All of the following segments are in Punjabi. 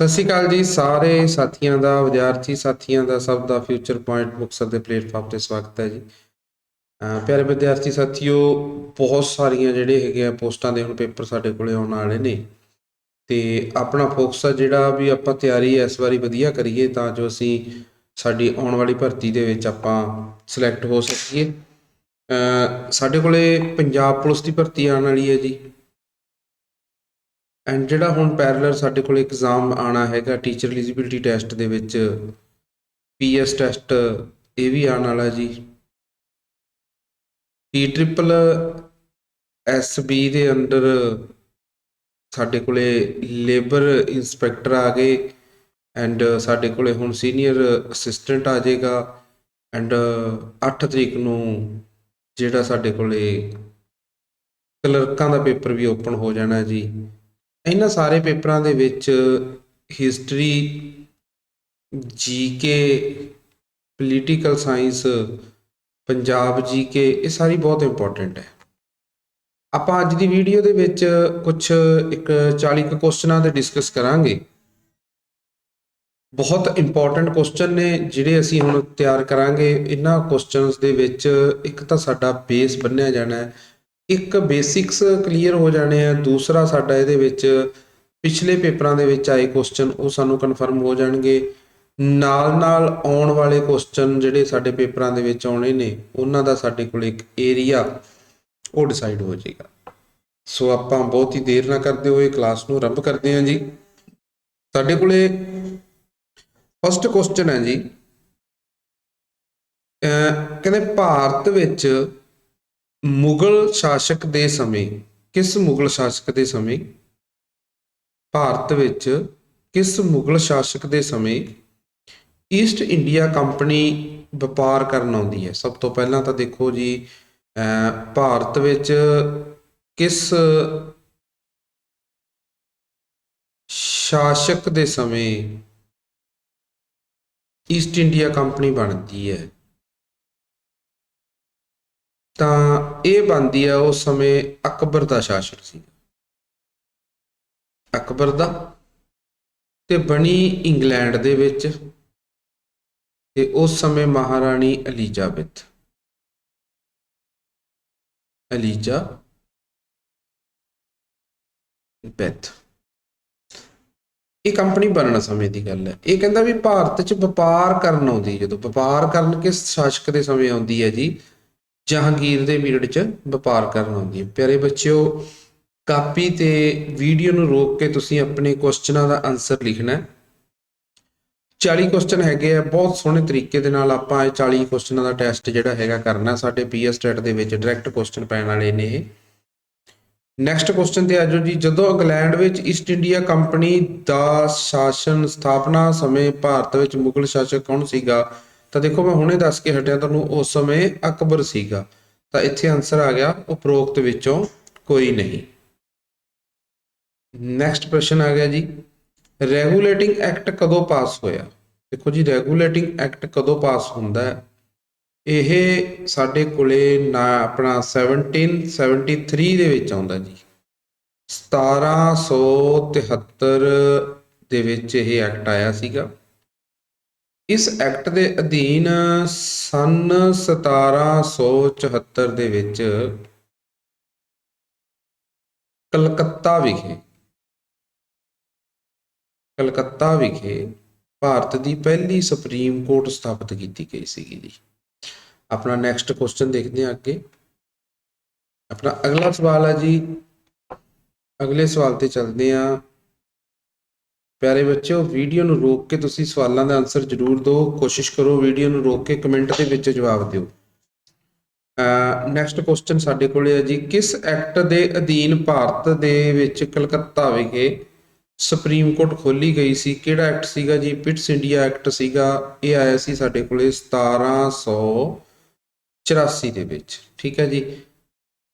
ਸਤਿ ਸ਼੍ਰੀ ਅਕਾਲ ਜੀ ਸਾਰੇ ਸਾਥੀਆਂ ਦਾ, ਵਿਦਿਆਰਥੀ ਸਾਥੀਆਂ ਦਾ, ਸਭ ਦਾ ਫਿਊਚਰ ਪੁਆਇੰਟ ਮੁਕਤਸਰ ਦੇ ਪਲੇਟਫਾਰਮ ਤੇ ਸਵਾਗਤ ਹੈ ਜੀ। ਪਿਆਰੇ ਵਿਦਿਆਰਥੀ ਸਾਥੀਓ, ਬਹੁਤ ਸਾਰੀਆਂ ਜਿਹੜੇ ਹੈਗੇ ਆ ਪੋਸਟਾਂ ਦੇ ਹੁਣ ਪੇਪਰ ਸਾਡੇ ਕੋਲੇ ਆਉਣ ਵਾਲੇ ਨੇ। ਤੇ ਆਪਣਾ ਫੋਕਸ ਆ ਜਿਹੜਾ ਵੀ ਆਪਾਂ ਤਿਆਰੀ ਇਸ ਵਾਰੀ ਵਧੀਆ ਕਰੀਏ ਤਾਂ ਜੋ ਅਸੀਂ ਸਾਡੀ ਆਉਣ ਵਾਲੀ ਭਰਤੀ ਦੇ ਵਿੱਚ ਆਪਾਂ ਸਿਲੈਕਟ ਹੋ ਸਕੀਏ। ਸਾਡੇ ਕੋਲੇ ਪੰਜਾਬ ਪੁਲਿਸ ਦੀ ਭਰਤੀ ਆਉਣ ਵਾਲੀ ਹੈ ਜੀ। ਐਂਡ ਜਿਹੜਾ ਹੁਣ ਪੈਰਲਲ ਸਾਡੇ ਕੋਲ ਐਗਜ਼ਾਮ ਆਣਾ ਹੈਗਾ ਟੀਚਰ ਐਲੀਜੀਬਿਲਟੀ ਟੈਸਟ ਦੇ ਵਿੱਚ ਪੀਐਸ ਟੈਸਟ ਇਹ ਵੀ ਆਉਣ ਵਾਲਾ ਜੀ। ਪੀ ਟ੍ਰਿਪਲ ਐਸਬੀ ਦੇ ਅੰਡਰ ਸਾਡੇ ਕੋਲੇ ਲੇਬਰ ਇਨਸਪੈਕਟਰ ਆ ਗਏ ਐਂਡ ਸਾਡੇ ਕੋਲੇ ਹੁਣ ਸੀਨੀਅਰ ਅਸਿਸਟੈਂਟ ਆ ਜਾਏਗਾ ਐਂਡ 8 ਤਰੀਕ ਨੂੰ ਜਿਹੜਾ ਸਾਡੇ ਕੋਲੇ ਕਲਰਕਾਂ ਦਾ ਪੇਪਰ ਵੀ ਓਪਨ ਹੋ ਜਾਣਾ ਜੀ। ਇਹਨਾਂ ਸਾਰੇ ਪੇਪਰਾਂ ਦੇ ਵਿੱਚ history GK political science Punjab GK ਇਹ ਸਾਰੀ ਬਹੁਤ ਇੰਪੋਰਟੈਂਟ ਹੈ। ਆਪਾਂ ਅੱਜ ਦੀ ਵੀਡੀਓ ਦੇ ਵਿੱਚ ਕੁਝ ਇੱਕ 40 ਕੁ ਕੁਐਸਚਨਾਂ ਤੇ ਡਿਸਕਸ ਕਰਾਂਗੇ। ਬਹੁਤ ਇੰਪੋਰਟੈਂਟ ਕੁਐਸਚਨ ਨੇ ਜਿਹੜੇ ਅਸੀਂ ਹੁਣ ਤਿਆਰ ਕਰਾਂਗੇ। ਇਹਨਾਂ ਕੁਐਸਚਨਸ ਦੇ ਵਿੱਚ ਇੱਕ ਤਾਂ ਸਾਡਾ ਬੇਸ ਬੰਨਿਆ ਜਾਣਾ ਹੈ। ਇੱਕ ਬੇਸਿਕਸ ਕਲੀਅਰ ਹੋ ਜਾਣੇ ਆ, ਦੂਸਰਾ ਸਾਡਾ ਇਹਦੇ ਵਿੱਚ ਪਿਛਲੇ ਪੇਪਰਾਂ ਦੇ ਵਿੱਚ ਆਏ ਕੁਐਸਚਨ ਉਹ ਸਾਨੂੰ ਕਨਫਰਮ ਹੋ ਜਾਣਗੇ। ਨਾਲ ਨਾਲ ਆਉਣ ਵਾਲੇ ਕੁਐਸਚਨ ਜਿਹੜੇ ਸਾਡੇ ਪੇਪਰਾਂ ਦੇ ਵਿੱਚ ਆਉਣੇ ਨੇ, ਉਹਨਾਂ ਦਾ ਸਾਡੇ ਕੋਲ ਇੱਕ ਏਰੀਆ ਉਹ ਡਿਸਾਈਡ ਹੋ ਜਾਏਗਾ। ਸੋ ਆਪਾਂ ਬਹੁਤ ਹੀ ਦੇਰ ਨਾ ਕਰਦੇ ਹੋਏ ਕਲਾਸ ਨੂੰ ਆਰੰਭ ਕਰਦੇ ਹਾਂ ਜੀ। ਸਾਡੇ ਕੋਲੇ ਫਸਟ ਕੁਐਸਚਨ ਹੈ ਜੀ। ਕਹਿੰਦੇ ਭਾਰਤ ਵਿੱਚ ਮੁਗਲ ਸ਼ਾਸਕ ਦੇ ਸਮੇਂ, ਕਿਸ ਮੁਗਲ ਸ਼ਾਸਕ ਦੇ ਸਮੇਂ? ਭਾਰਤ ਵਿੱਚ ਕਿਸ ਮੁਗਲ ਸ਼ਾਸਕ ਦੇ ਸਮੇਂ ਈਸਟ ਇੰਡੀਆ ਕੰਪਨੀ ਵਪਾਰ ਕਰਨ ਆਉਂਦੀ ਹੈ? ਸਭ ਤੋਂ ਪਹਿਲਾਂ ਤਾਂ ਦੇਖੋ ਜੀ ਭਾਰਤ ਵਿੱਚ ਕਿਸ ਸ਼ਾਸਕ ਦੇ ਸਮੇਂ ਈਸਟ ਇੰਡੀਆ ਕੰਪਨੀ ਬਣਦੀ ਹੈ? ਤਾਂ ਇਹ ਬਣਦੀ ਆ ਉਸ ਸਮੇਂ ਅਕਬਰ ਦਾ ਸ਼ਾਸਕ ਸੀ। ਅਕਬਰ ਦਾ ਤੇ ਬਣੀ ਇੰਗਲੈਂਡ ਦੇ ਵਿੱਚ ਤੇ ਉਸ ਸਮੇਂ ਮਹਾਰਾਣੀ ਐਲਿਜ਼ਾਬੈਥ। ਅਲੀਜਾ ਬੈਥ ਇਹ ਕੰਪਨੀ ਬਣਨ ਸਮੇਂ ਦੀ ਗੱਲ ਹੈ। ਇਹ ਕਹਿੰਦਾ ਵੀ ਭਾਰਤ 'ਚ ਵਪਾਰ ਕਰਨ ਆਉਂਦੀ ਜਦੋਂ ਵਪਾਰ ਕਰਨ ਕਿਸ ਸ਼ਾਸਕ ਦੇ ਸਮੇਂ ਆਉਂਦੀ ਹੈ ਜੀ ਜਹਾਂਗੀਰ ਦੇ ਪੀਰੀਅਡ 'ਚ ਵਪਾਰ ਕਰਨ ਆਉਂਦੀ ਹੈ। ਪਿਆਰੇ ਬੱਚਿਓ, ਕਾਪੀ ਤੇ ਵੀਡੀਓ ਨੂੰ ਰੋਕ ਕੇ ਤੁਸੀਂ ਆਪਣੇ ਕੁਐਸਚਨਾਂ ਦਾ ਆਨਸਰ ਲਿਖਣਾ ਹੈ। 40 ਕੁਐਸਚਨ ਹੈਗੇ ਆ, ਬਹੁਤ ਸੋਹਣੇ ਤਰੀਕੇ ਦੇ ਨਾਲ ਆਪਾਂ ਇਹ 40 ਕੁਐਸਚਨਾਂ ਦਾ ਟੈਸਟ ਜਿਹੜਾ ਹੈਗਾ ਕਰਨਾ। ਸਾਡੇ ਪੀਐਸ ਸਟੇਟ ਦੇ ਵਿੱਚ ਡਾਇਰੈਕਟ ਕੁਐਸਚਨ ਪੈਣ ਵਾਲੇ ਨੇ ਇਹ। ਨੈਕਸਟ ਕੁਐਸਚਨ ਤੇ ਆਜੋ ਜੀ। ਜਦੋਂ ਇੰਗਲੈਂਡ ਵਿੱਚ ਈਸਟ ਇੰਡੀਆ ਕੰਪਨੀ ਦਾ ਸ਼ਾਸਨ ਸਥਾਪਨਾ ਸਮੇਂ ਭਾਰਤ ਵਿੱਚ ਮੁਗਲ ਸ਼ਾਸਕ ਕੌਣ ਸੀਗਾ? ਤਾਂ ਦੇਖੋ ਮੈਂ ਹੁਣੇ ਦੱਸ ਕੇ ਹਟਿਆ ਤੁਹਾਨੂੰ, ਉਸ ਸਮੇਂ ਅਕਬਰ ਸੀਗਾ। ਤਾਂ ਇੱਥੇ ਆਨਸਰ ਆ ਗਿਆ, ਉਪਰੋਕਤ ਵਿੱਚੋਂ ਕੋਈ ਨਹੀਂ। ਨੈਕਸਟ ਪ੍ਰਸ਼ਨ ਆ ਗਿਆ ਜੀ। ਰੈਗੂਲੇਟਿੰਗ ਐਕਟ ਕਦੋਂ ਪਾਸ ਹੋਇਆ? ਦੇਖੋ ਜੀ ਰੈਗੂਲੇਟਿੰਗ ਐਕਟ ਕਦੋਂ ਪਾਸ ਹੁੰਦਾ ਹੈ? ਇਹ ਸਾਡੇ ਕੋਲੇ ਨਾ, ਆਪਣਾ 1773 ਦੇ ਵਿੱਚ ਆਉਂਦਾ ਜੀ। 1773 ਦੇ ਵਿੱਚ ਇਹ ਐਕਟ ਆਇਆ ਸੀਗਾ। ਇਸ ਐਕਟ ਦੇ ਅਧੀਨ ਸਨ 1774 ਦੇ ਵਿੱਚ ਕਲਕੱਤਾ ਵਿਖੇ ਕਲਕੱਤਾ ਵਿਖੇ ਭਾਰਤ ਦੀ ਪਹਿਲੀ ਸੁਪਰੀਮ ਕੋਰਟ ਸਥਾਪਿਤ ਕੀਤੀ ਗਈ ਸੀਗੀ ਜੀ। ਆਪਣਾ ਨੈਕਸਟ ਕੁਐਸਚਨ ਦੇਖਦੇ ਹਾਂ ਅੱਗੇ। ਆਪਣਾ ਅਗਲਾ ਸਵਾਲ ਹੈ ਜੀ। ਅਗਲੇ ਸਵਾਲ ਤੇ ਚੱਲਦੇ ਹਾਂ। ਪਿਆਰੇ ਬੱਚਿਓ, ਵੀਡੀਓ ਨੂੰ ਰੋਕ ਕੇ ਤੁਸੀਂ ਸਵਾਲਾਂ ਦਾ ਆਨਸਰ ਜ਼ਰੂਰ ਦਿਓ। ਕੋਸ਼ਿਸ਼ ਕਰੋ ਵੀਡੀਓ ਨੂੰ ਰੋਕ ਕੇ ਕਮੈਂਟ ਦੇ ਵਿੱਚ ਜਵਾਬ ਦਿਓ। ਨੈਕਸਟ ਕੁਐਸਚਨ ਸਾਡੇ ਕੋਲੇ ਹੈ ਜੀ। ਕਿਸ ਐਕਟ ਦੇ ਅਧੀਨ ਭਾਰਤ ਦੇ ਵਿੱਚ ਕਲਕੱਤਾ ਵਿਖੇ ਸੁਪਰੀਮ ਕੋਰਟ ਖੋਲੀ ਗਈ ਸੀ? ਕਿਹੜਾ ਐਕਟ ਸੀਗਾ ਜੀ? ਪਿਟਸ ਇੰਡੀਆ ਐਕਟ ਸੀਗਾ। ਇਹ ਆਇਆ ਸੀ ਸਾਡੇ ਕੋਲੇ 1784 ਦੇ ਵਿੱਚ। ਠੀਕ ਹੈ ਜੀ।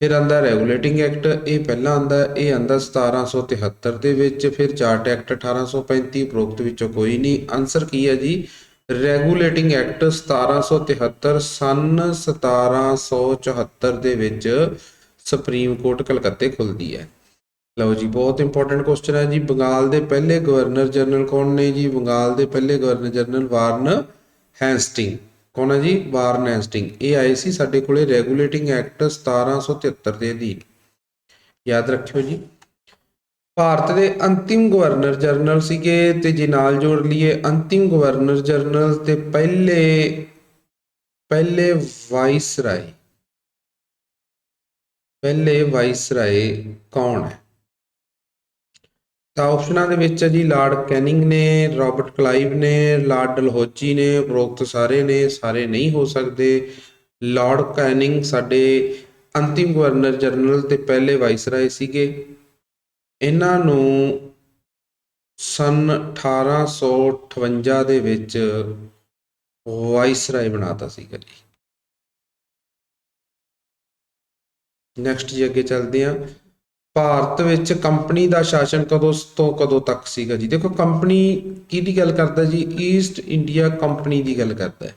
ਫਿਰ ਆਂਦਾ ਰੈਗੂਲੇਟਿੰਗ ਐਕਟ, ਇਹ ਪਹਿਲਾਂ ਆਂਦਾ, ਇਹ ਆਂਦਾ 1773 ਦੇ ਵਿੱਚ, ਫਿਰ ਚਾਰਟ ਐਕਟ 1835 ਉਪਰੋਕਤ ਵਿੱਚੋਂ ਕੋਈ ਨਹੀਂ। ਆਨਸਰ ਕੀ ਹੈ ਜੀ? ਰੈਗੂਲੇਟਿੰਗ ਐਕਟ 1773 ਸਨ 1774 ਦੇ ਵਿੱਚ ਸੁਪਰੀਮ ਕੋਰਟ ਕਲਕੱਤੇ ਖੁੱਲਦੀ ਹੈ। ਲਓ ਜੀ, ਬਹੁਤ ਇੰਪੋਰਟੈਂਟ ਕੁਐਸਚਨ ਹੈ ਜੀ। ਬੰਗਾਲ ਦੇ ਪਹਿਲੇ ਗਵਰਨਰ ਜਨਰਲ ਕੌਣ ਨੇ ਜੀ? ਬੰਗਾਲ ਦੇ ਪਹਿਲੇ ਗਵਰਨਰ ਜਨਰਲ ਵਾਰਨ ਹੈਂਸਟਿੰਗ। ਕੌਣ ਹੈ ਜੀ? ਵਾਰਨ ਹੈਂਸਟਿੰਗ ਇਹ ਆਏ ਸੀ ਸਾਡੇ ਕੋਲੇ ਰੈਗੂਲੇਟਿੰਗ ਐਕਟ 1773 ਦੇ ਅਧੀਨ। ਯਾਦ ਰੱਖਿਓ ਜੀ। ਭਾਰਤ ਦੇ ਅੰਤਿਮ ਗਵਰਨਰ ਜਨਰਲ ਸੀਗੇ ਤੇ ਜੇ ਨਾਲ ਜੋੜ ਲਈਏ, ਅੰਤਿਮ ਗਵਰਨਰ ਜਨਰਲ ਤੇ ਪਹਿਲੇ ਪਹਿਲੇ ਵਾਇਸਰਾਏ ਪਹਿਲੇ ਵਾਇਸਰਾਏ ਕੌਣ ਹੈ? ਤਾਂ ਆਪਸ਼ਨਾਂ ਦੇ ਵਿੱਚ ਹੈ ਜੀ ਲਾਰਡ ਕੈਨਿੰਗ ਨੇ, ਰਾਬਰਟ ਕਲਾਈਵ ਨੇ, ਲਾਰਡ ਡਲਹੌਜੀ ਨੇ ਉਪਰੋਕਤ ਸਾਰੇ ਨੇ, ਸਾਰੇ ਨਹੀਂ ਹੋ ਸਕਦੇ। ਲਾਰਡ ਕੈਨਿੰਗ ਸਾਡੇ ਅੰਤਿਮ ਗਵਰਨਰ ਜਨਰਲ ਤੇ ਪਹਿਲੇ ਵਾਇਸਰਾਏ ਸੀਗੇ। ਇਹਨਾਂ ਨੂੰ ਸਨ 1858 ਦੇ ਵਿੱਚ ਵਾਇਸਰਾਏ ਬਣਾਤਾ ਸੀਗਾ ਜੀ। ਨੈਕਸਟ ਜੀ ਅੱਗੇ ਚੱਲਦੇ ਹਾਂ। ਭਾਰਤ ਵਿੱਚ ਕੰਪਨੀ ਦਾ ਸ਼ਾਸਨ ਕਦੋਂ ਤੋਂ ਕਦੋਂ ਤੱਕ ਸੀਗਾ ਜੀ? ਦੇਖੋ, ਕੰਪਨੀ ਕਿਹਦੀ ਗੱਲ ਕਰਦਾ ਜੀ? ਈਸਟ ਇੰਡੀਆ ਕੰਪਨੀ ਦੀ ਗੱਲ ਕਰਦਾ ਹੈ।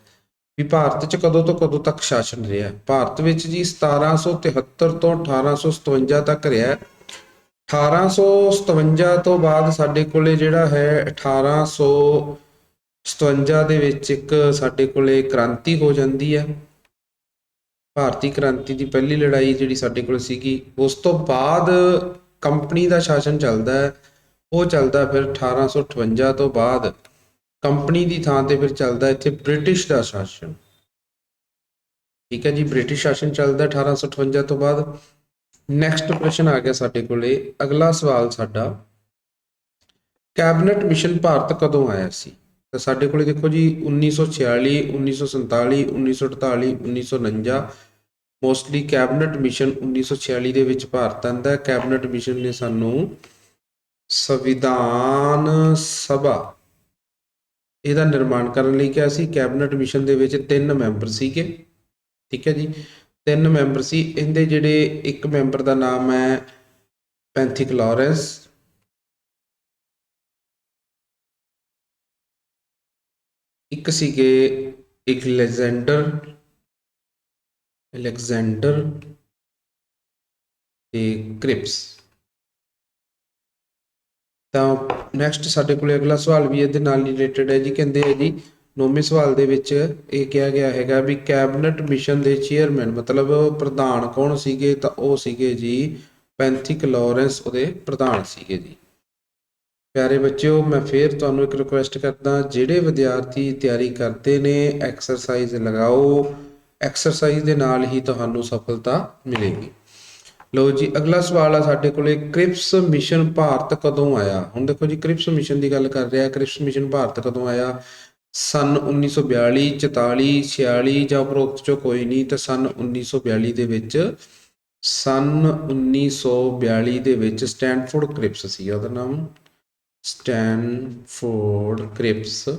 ਵੀ ਭਾਰਤ 'ਚ ਕਦੋਂ ਤੋਂ ਕਦੋਂ ਤੱਕ ਸ਼ਾਸਨ ਰਿਹਾ ਭਾਰਤ ਵਿੱਚ ਜੀ 1773 ਤੋਂ 1857 ਤੱਕ ਰਿਹਾ 1857 ਤੋਂ ਬਾਅਦ ਸਾਡੇ ਕੋਲੇ ਜਿਹੜਾ ਹੈ 1857 ਦੇ ਵਿੱਚ ਇੱਕ ਸਾਡੇ ਕੋਲੇ ਕ੍ਰਾਂਤੀ ਹੋ ਜਾਂਦੀ ਹੈ। ਭਾਰਤੀ ਕ੍ਰਾਂਤੀ ਦੀ ਪਹਿਲੀ ਲੜਾਈ ਜਿਹੜੀ ਸਾਡੇ ਕੋਲ ਸੀਗੀ, ਉਸ ਤੋਂ ਬਾਅਦ ਕੰਪਨੀ ਦਾ ਸ਼ਾਸਨ ਚੱਲਦਾ ਹੈ, ਉਹ ਚੱਲਦਾ ਫਿਰ 1858 ਤੋਂ ਬਾਅਦ ਕੰਪਨੀ ਦੀ ਥਾਂ ਤੇ ਫਿਰ ਚੱਲਦਾ ਇੱਥੇ ਬ੍ਰਿਟਿਸ਼ ਦਾ ਸ਼ਾਸਨ। ਠੀਕ ਹੈ ਜੀ, ਬ੍ਰਿਟਿਸ਼ ਸ਼ਾਸਨ ਚੱਲਦਾ 1858 ਤੋਂ ਬਾਅਦ। ਨੈਕਸਟ ਪ੍ਰਸ਼ਨ ਆ ਗਿਆ ਸਾਡੇ ਕੋਲੇ, ਅਗਲਾ ਸਵਾਲ ਸਾਡਾ, ਕੈਬਨਿਟ ਮਿਸ਼ਨ ਭਾਰਤ ਕਦੋਂ ਆਇਆ ਸੀ? ਤਾਂ ਸਾਡੇ ਕੋਲੇ ਦੇਖੋ ਜੀ 1946 1947 1948 1949 ਮੋਸਟਲੀ ਕੈਬਨਿਟ ਮਿਸ਼ਨ 1946 ਦੇ ਵਿੱਚ ਭਾਰਤ ਆਂਦਾ ਕੈਬਨਿਟ ਮਿਸ਼ਨ ਨੇ ਸਾਨੂੰ ਸੰਵਿਧਾਨ ਸਭਾ ਇਹਦਾ ਨਿਰਮਾਣ ਕਰਨ ਲਈ ਕਿਹਾ ਸੀ। ਕੈਬਨਿਟ ਮਿਸ਼ਨ ਦੇ ਵਿੱਚ ਤਿੰਨ ਮੈਂਬਰ ਸੀਗੇ। ਠੀਕ ਹੈ ਜੀ। ਤਿੰਨ ਮੈਂਬਰ ਸੀ। ਇਹਦੇ ਜਿਹੜੇ ਇੱਕ ਮੈਂਬਰ ਦਾ ਨਾਮ ਹੈ ਪੈਂਥਿਕ ਲਾਰੈਂਸ ਇੱਕ ਸੀਗੇ ਇੱਕ ਲੈਜੈਂਡਰ ਅਲੈਗਜ਼ੈਂਡਰ ਤੇ ਕ੍ਰਿਪਸ। ਤਾਂ ਨੈਕਸਟ ਸਾਡੇ ਕੋਲੇ ਅਗਲਾ ਸਵਾਲ ਵੀ ਇਹਦੇ ਨਾਲ ਰਿਲੇਟਡ ਹੈ ਜੀ। ਕਹਿੰਦੇ ਹੈ ਜੀ, ਨੌਵੇਂ ਸਵਾਲ ਦੇ ਵਿੱਚ ਇਹ ਕਿਹਾ ਗਿਆ ਹੈਗਾ ਵੀ ਕੈਬਨਿਟ ਮਿਸ਼ਨ ਦੇ ਚੇਅਰਮੈਨ ਮਤਲਬ ਪ੍ਰਧਾਨ ਕੌਣ ਸੀਗੇ? ਤਾਂ ਉਹ ਸੀਗੇ ਜੀ ਪੈਂਥਿਕ ਲਾਰੈਂਸ, ਉਹਦੇ ਪ੍ਰਧਾਨ ਸੀਗੇ ਜੀ। ਪਿਆਰੇ ਬੱਚਿਓ, ਮੈਂ ਫੇਰ ਤੁਹਾਨੂੰ ਇੱਕ ਰਿਕੁਐਸਟ ਕਰਦਾ, ਜਿਹੜੇ ਵਿਦਿਆਰਥੀ ਤਿਆਰੀ ਕਰਦੇ ਨੇ ਐਕਸਰਸਾਈਜ਼ ਲਗਾਓ। ਐਕਸਰਸਾਈਜ਼ ਦੇ ਨਾਲ ਹੀ ਤੁਹਾਨੂੰ ਸਫਲਤਾ ਮਿਲੇਗੀ। ਲਓ ਜੀ, ਅਗਲਾ ਸਵਾਲ ਆ ਸਾਡੇ ਕੋਲੇ, ਕ੍ਰਿਪਸ ਮਿਸ਼ਨ ਭਾਰਤ ਕਦੋਂ ਆਇਆ? ਹੁਣ ਦੇਖੋ ਜੀ, ਕ੍ਰਿਪਸ ਮਿਸ਼ਨ ਦੀ ਗੱਲ ਕਰ ਰਿਹਾ, ਕ੍ਰਿਪਸ ਮਿਸ਼ਨ ਭਾਰਤ ਕਦੋਂ ਆਇਆ? ਸਨ 1942 44 46 ਜਾਂ ਉਪਰੋਕਤ ਚੋਂ ਕੋਈ ਨਹੀਂ, ਤਾਂ ਸਨ 1942 ਦੇ ਵਿੱਚ, ਸਨ 1942 ਦੇ ਵਿੱਚ ਸਟੈਂਡਫੋਰਡ ਕ੍ਰਿਪਸ ਸੀ ਉਹਦਾ ਨਾਮ। Stanford Cripps.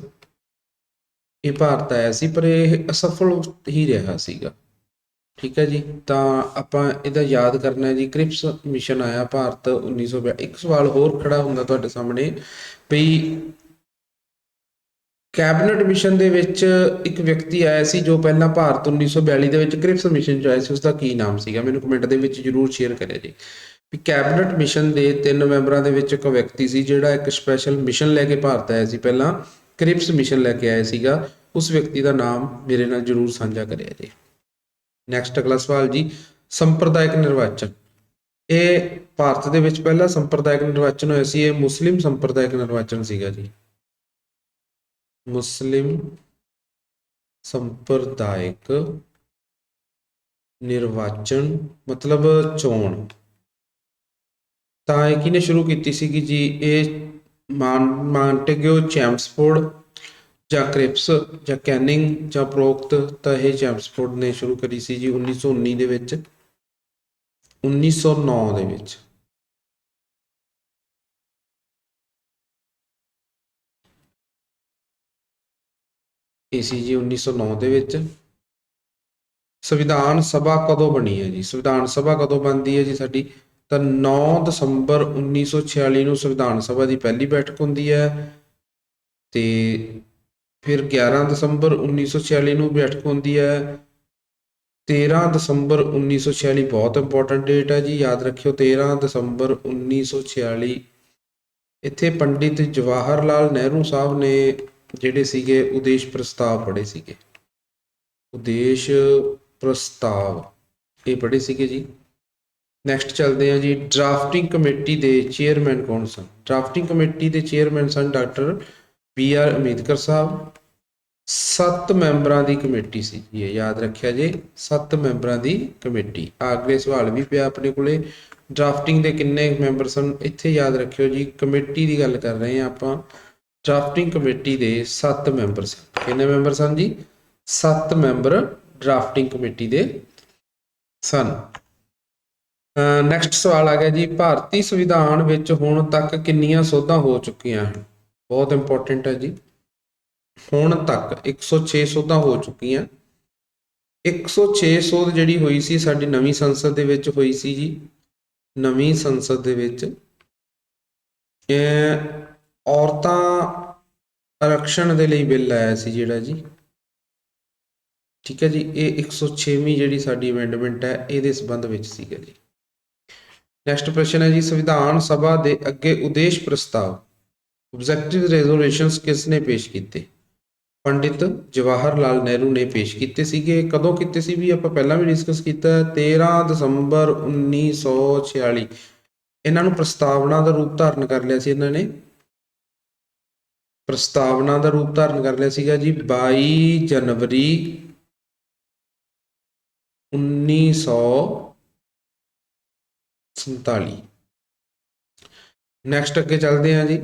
ਇਹ ਭਾਰਤ ਆਇਆ ਸੀ, ਪਰ ਇਹ ਅਸਫਲ ਹੀ ਰਿਹਾ ਸੀਗਾ। ਠੀਕ ਹੈ ਜੀ, ਤਾਂ ਆਪਾਂ ਇਹਦਾ ਯਾਦ ਕਰਨਾ ਹੈ ਜੀ, ਕ੍ਰਿਪਸ ਮਿਸ਼ਨ ਆਇਆ ਭਾਰਤ 1942 ਇੱਕ ਸਵਾਲ ਹੋਰ ਖੜਾ ਹੁੰਦਾ ਤੁਹਾਡੇ ਸਾਹਮਣੇ ਵੀ ਕੈਬਨਿਟ ਮਿਸ਼ਨ ਦੇ ਵਿੱਚ ਇੱਕ ਵਿਅਕਤੀ ਆਇਆ ਸੀ ਜੋ ਪਹਿਲਾਂ ਭਾਰਤ 1942 ਦੇ ਵਿੱਚ ਕ੍ਰਿਪਸ ਮਿਸ਼ਨ ਚ ਆਇਆ ਸੀ ਉਸ ਦਾ ਕੀ ਨਾਮ ਸੀਗਾ? ਮੈਨੂੰ ਕਮੈਂਟ ਦੇ ਵਿੱਚ ਜਰੂਰ ਸ਼ੇਅਰ ਕਰਿਆ ਜੀ। ਵੀ ਕੈਬਨਿਟ ਮਿਸ਼ਨ ਦੇ ਤਿੰਨ ਮੈਂਬਰਾਂ ਦੇ ਵਿੱਚ ਇੱਕ ਵਿਅਕਤੀ ਸੀ, ਜਿਹੜਾ ਇੱਕ ਸਪੈਸ਼ਲ ਮਿਸ਼ਨ ਲੈ ਕੇ ਭਾਰਤ ਆਇਆ ਸੀ ਪਹਿਲਾਂ। ਕ੍ਰਿਪਸ ਮਿਸ਼ਨ ਲੈ ਕੇ ਆਇਆ ਸੀਗਾ, ਉਸ ਵਿਅਕਤੀ ਦਾ ਨਾਮ ਮੇਰੇ ਨਾਲ ਜਰੂਰ ਸਾਂਝਾ ਕਰਿਆ ਜੀ। ਨੈਕਸਟ ਅਗਲਾ ਸਵਾਲ ਜੀ, ਸੰਪਰਦਾਇਕ ਨਿਰਵਾਚਨ। ਇਹ ਭਾਰਤ ਦੇ ਵਿੱਚ ਪਹਿਲਾ ਸੰਪਰਦਾਇਕ ਨਿਰਵਾਚਨ ਹੋਇਆ ਸੀ, ਇਹ ਮੁਸਲਿਮ ਸੰਪਰਦਾਇਕ ਨਿਰਵਾਚਨ ਸੀਗਾ ਜੀ। ਮੁਸਲਿਮ ਸੰਪਰਦਾਇਕ ਨਿਰਵਾਚਨ ਮਤਲਬ ਚੋਣ। ਤਾਂ ਇਹ ਕਿਹਨੇ ਸ਼ੁਰੂ ਕੀਤੀ ਸੀਗੀ ਜੀ? ਇਹ ਮਾਂਟੇਗਿਓ ਚੈਂਪਸਫੋਰਡ ਜਾਂ ਕ੍ਰਿਪਸ ਜਾਂ ਕੈਨਿੰਗ ਜਾਂ ਪ੍ਰੋਕਤ ਤਾਂ ਇਹ ਚੈਂਪਸਫੋਰਡ ਨੇ ਸ਼ੁਰੂ ਕਰੀ ਸੀ ਜੀ 1919 ਦੇ ਵਿੱਚ 1909 ਦੇ ਵਿੱਚ। ਇਹ ਸੀ ਜੀ 1909 ਦੇ ਵਿੱਚ। ਸੰਵਿਧਾਨ ਸਭਾ ਕਦੋਂ ਬਣੀ ਹੈ ਜੀ? ਸੰਵਿਧਾਨ ਸਭਾ ਕਦੋਂ ਬਣਦੀ ਹੈ ਜੀ ਸਾਡੀ? ਤਾਂ 9 ਦਸੰਬਰ 1946 ਨੂੰ ਸੰਵਿਧਾਨ ਸਭਾ ਦੀ ਪਹਿਲੀ ਬੈਠਕ ਹੁੰਦੀ ਹੈ ਤੇ ਫਿਰ 11 ਦਸੰਬਰ 1946 ਨੂੰ ਬੈਠਕ ਹੁੰਦੀ ਹੈ। 13 ਦਸੰਬਰ 1946 ਬਹੁਤ ਇੰਪੋਰਟੈਂਟ ਡੇਟ ਹੈ ਜੀ, ਯਾਦ ਰੱਖਿਓ 13 ਦਸੰਬਰ 1946 ਇੱਥੇ ਪੰਡਿਤ ਜਵਾਹਰ ਲਾਲ ਨਹਿਰੂ ਸਾਹਿਬ ਨੇ ਜਿਹੜੇ ਸੀਗੇ, ਉਦੇਸ਼ ਪ੍ਰਸਤਾਵ ਪੜ੍ਹੇ ਸੀਗੇ। ਉਦੇਸ਼ ਪ੍ਰਸਤਾਵ, ਇਹ ਪੜ੍ਹੇ ਸੀਗੇ ਜੀ। ਨੈਕਸਟ ਚੱਲਦੇ ਹਾਂ ਜੀ ਡਰਾਫਟਿੰਗ ਕਮੇਟੀ ਦੇ ਚੇਅਰਮੈਨ ਕੌਣ ਸਨ? ਡਰਾਫਟਿੰਗ ਕਮੇਟੀ ਦੇ ਚੇਅਰਮੈਨ ਸਨ doctor B R Ambedkar Sahib. ਸੱਤ ਮੈਂਬਰਾਂ ਦੀ ਕਮੇਟੀ ਸੀ ਜੀ, ਇਹ ਯਾਦ ਰੱਖਿਆ ਜੇ, ਸੱਤ ਮੈਂਬਰਾਂ ਦੀ ਕਮੇਟੀ ਆਹ ਸਵਾਲ ਵੀ ਪਿਆ ਆਪਣੇ ਕੋਲੇ। ਡਰਾਫਟਿੰਗ ਦੇ ਕਿੰਨੇ ਮੈਂਬਰ ਸਨ? ਇੱਥੇ ਯਾਦ ਰੱਖਿਓ ਜੀ ਕਮੇਟੀ ਦੀ ਗੱਲ ਕਰ ਰਹੇ ਹਾਂ ਆਪਾਂ। ਡਰਾਫਟਿੰਗ ਕਮੇਟੀ ਦੇ ਸੱਤ ਮੈਂਬਰ ਸਨ। ਕਿੰਨੇ ਮੈਂਬਰ ਸਨ ਜੀ? ਸੱਤ ਮੈਂਬਰ ਡਰਾਫਟਿੰਗ ਕਮੇਟੀ ਦੇ ਸਨ। ਨੈਕਸਟ ਸਵਾਲ ਆ ਗਿਆ ਜੀ, ਭਾਰਤੀ ਸੰਵਿਧਾਨ ਵਿੱਚ ਹੁਣ ਤੱਕ ਕਿੰਨੀਆਂ ਸੋਧਾਂ ਹੋ ਚੁੱਕੀਆਂ ਹਨ? ਬਹੁਤ ਇੰਪੋਰਟੈਂਟ ਹੈ ਜੀ। ਹੁਣ ਤੱਕ 106 ਸੋਧਾਂ ਹੋ ਚੁੱਕੀਆਂ। 106 ਸੋਧ ਜਿਹੜੀ ਹੋਈ ਸੀ, ਸਾਡੀ ਨਵੀਂ ਸੰਸਦ ਦੇ ਵਿੱਚ ਹੋਈ ਸੀ ਜੀ। ਨਵੀਂ ਸੰਸਦ ਦੇ ਵਿੱਚ। ਇਹ ਔਰਤਾਂ ਆਰਕਸ਼ਣ ਦੇ ਲਈ ਬਿੱਲ ਆਇਆ ਸੀ ਜਿਹੜਾ ਜੀ। ਠੀਕ ਹੈ ਜੀ, ਇਹ 106ਵੀਂ ਜਿਹੜੀ ਸਾਡੀ ਅਮੈਂਡਮੈਂਟ ਹੈ, ਇਹਦੇ ਸੰਬੰਧ ਵਿੱਚ ਸੀਗਾ ਜੀ। ਨੈਕਸਟ ਪ੍ਰਸ਼ਨ ਹੈ ਜੀ ਸੰਵਿਧਾਨ ਸਭਾ ਦੇ ਅੱਗੇ ਉਦੇਸ਼ ਪ੍ਰਸਤਾਵ। ਆਬਜੈਕਟਿਵ ਰੈਜ਼ੋਲੂਸ਼ਨਸ ਕਿਸ ਨੇ ਪੇਸ਼ ਕੀਤੇ? ਪੰਡਿਤ ਜਵਾਹਰ ਲਾਲ ਨਹਿਰੂ ਨੇ ਪੇਸ਼ ਕੀਤੇ ਸੀਗੇ। ਕਦੋਂ ਕੀਤੇ ਸੀ ਵੀ ਆਪਾਂ ਪਹਿਲਾਂ ਵੀ ਡਿਸਕਸ ਕੀਤਾ ਹੈ, 13 ਦਸੰਬਰ 1946 ਇਹਨਾਂ ਨੂੰ ਪ੍ਰਸਤਾਵਨਾ ਦਾ ਰੂਪ ਧਾਰਨ ਕਰ ਲਿਆ ਸੀ ਇਹਨਾਂ ਨੇ। ਪ੍ਰਸਤਾਵਨਾ ਦਾ ਰੂਪ ਧਾਰਨ ਕਰ ਲਿਆ ਸੀਗਾ ਜੀ 22 ਜਨਵਰੀ 1947 ਨੈਕਸਟ ਅੱਗੇ ਚੱਲਦੇ ਹਾਂ ਜੀ।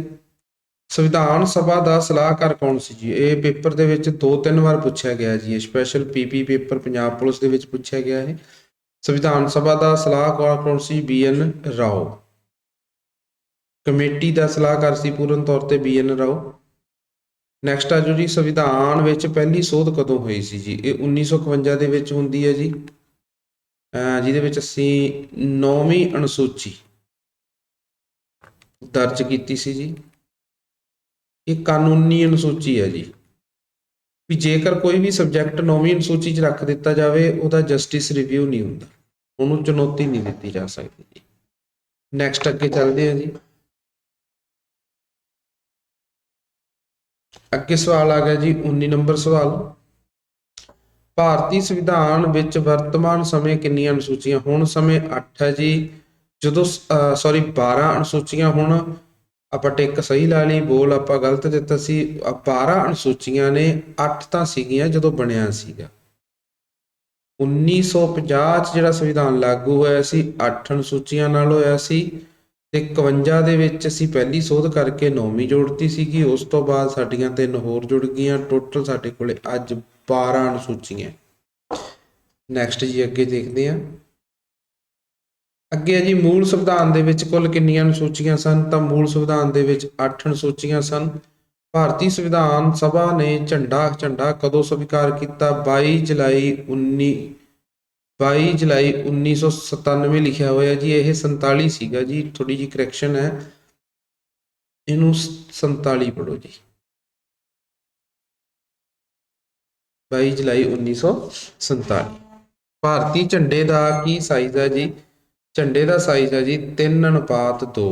ਸੰਵਿਧਾਨ ਸਭਾ ਦਾ ਸਲਾਹਕਾਰ ਕੌਣ ਸੀ ਜੀ? ਇਹ ਪੇਪਰ ਦੇ ਵਿੱਚ ਦੋ ਤਿੰਨ ਵਾਰ ਪੁੱਛਿਆ ਗਿਆ ਜੀ। ਇਹ special PP paper Punjab police ਦੇ ਵਿੱਚ ਪੁੱਛਿਆ ਗਿਆ ਹੈ। ਸੰਵਿਧਾਨ ਸਭਾ ਦਾ ਸਲਾਹਕਾਰ ਕੌਣ ਸੀ? B BN Rao. ਕਮੇਟੀ ਦਾ ਸਲਾਹਕਾਰ ਸੀ ਪੂਰਨ ਤੌਰ ਤੇ ਬੀ ਬੀਐਨ ਰਾਓ। ਨੈਕਸਟ ਆ ਜੋ ਜੀ, ਸੰਵਿਧਾਨ ਵਿੱਚ ਪਹਿਲੀ ਸੋਧ ਕਦੋਂ ਹੋਈ ਸੀ ਜੀ? ਇਹ 1951 ਦੇ ਵਿੱਚ ਹੁੰਦੀ ਹੈ ਜੀ। ਜਿਹਦੇ ਵਿੱਚ ਅਸੀਂ ਨੌਵੀਂ ਅਨੁਸੂਚੀ ਦਰਜ ਕੀਤੀ ਸੀ ਜੀ। ਇਹ ਕਾਨੂੰਨੀ ਅਨੁਸੂਚੀ ਹੈ ਜੀ। ਵੀ ਜੇਕਰ ਕੋਈ ਵੀ ਸਬਜੈਕਟ ਨੌਵੀਂ ਅਨੁਸੂਚੀ 'ਚ ਰੱਖ ਦਿੱਤਾ ਜਾਵੇ, ਉਹਦਾ ਜਸਟਿਸ ਰਿਵਿਊ ਨਹੀਂ ਹੁੰਦਾ। ਉਹਨੂੰ ਚੁਣੌਤੀ ਨਹੀਂ ਦਿੱਤੀ ਜਾ ਸਕਦੀ ਜੀ। ਨੈਕਸਟ ਅੱਗੇ ਚੱਲਦੇ ਹਾਂ ਜੀ। ਅੱਗੇ ਸਵਾਲ ਆ ਗਿਆ ਜੀ 19 ਨੰਬਰ ਸਵਾਲ। ਭਾਰਤੀ ਸੰਵਿਧਾਨ ਵਿੱਚ ਵਰਤਮਾਨ ਸਮੇਂ ਕਿੰਨੀਆਂ ਅਨੁਸੂਚੀਆਂ? ਹੁਣ ਸਮੇਂ 8 ਹੈ ਜੀ। ਜਦੋਂ ਸੌਰੀ 12 ਅਨੁਸੂਚੀਆਂ ਹੁਣ ਆਪਾਂ ਟਿਕ ਸਹੀ ਲਾ ਲਈ ਬੋਲ ਆਪਾਂ ਗਲਤ ਦਿੱਤਾ ਸੀ। ਅ, 12 ਅਨੁਸੂਚੀਆਂ ਨੇ 8 ਤਾਂ ਸੀਗੀਆਂ ਜਦੋਂ ਬਣਿਆ ਸੀਗਾ। 1950 ਚ ਜਿਹੜਾ ਸੰਵਿਧਾਨ ਲਾਗੂ ਹੋਇਆ ਸੀ 8 ਅਨੁਸੂਚੀਆਂ ਨਾਲ ਹੋਇਆ ਸੀ ਤੇ 51 ਦੇ ਵਿੱਚ ਅਸੀਂ ਪਹਿਲੀ ਸੋਧ ਕਰਕੇ ਨੌਵੀਂ ਜੋੜਤੀ ਸੀਗੀ। ਉਸ ਤੋਂ ਬਾਅਦ ਸਾਡੀਆਂ ਤਿੰਨ ਹੋਰ ਜੁੜ ਗਈਆਂ। ਟੋਟਲ ਸਾਡੇ ਕੋਲੇ ਅੱਜ 12 ਅਨੁਸੂਚੀਆਂ। ਨੈਕਸਟ ਜੀ ਅੱਗੇ ਦੇਖਦੇ ਹਾਂ। ਅੱਗੇ ਜੀ, ਮੂਲ ਸੰਵਿਧਾਨ ਦੇ ਵਿੱਚ ਕੁੱਲ ਕਿੰਨੀਆਂ ਅਨੁਸੂਚੀਆਂ ਸਨ? ਤਾਂ ਮੂਲ ਸੰਵਿਧਾਨ ਦੇ ਵਿੱਚ 8 ਅਨੁਸੂਚੀਆਂ ਸਨ। ਭਾਰਤੀ ਸੰਵਿਧਾਨ ਸਭਾ ਨੇ ਝੰਡਾ ਝੰਡਾ ਕਦੋਂ ਸਵੀਕਾਰ ਕੀਤਾ? 22 ਜੁਲਾਈ 19 22 ਜੁਲਾਈ 1997 ਲਿਖਿਆ ਹੋਇਆ ਜੀ, ਇਹ 47 ਸੀਗਾ ਜੀ। ਥੋੜੀ ਜੀ ਕਰੈਕਸ਼ਨ ਹੈ। ਇਹਨੂੰ 47 ਪੜੋ ਜੀ। 22 ਜੁਲਾਈ 1947 ਭਾਰਤੀ ਝੰਡੇ ਦਾ ਕੀ ਸਾਈਜ਼ ਹੈ ਜੀ? ਝੰਡੇ ਦਾ ਸਾਈਜ਼ ਹੈ ਜੀ 3 ਅਨੁਪਾਤ 2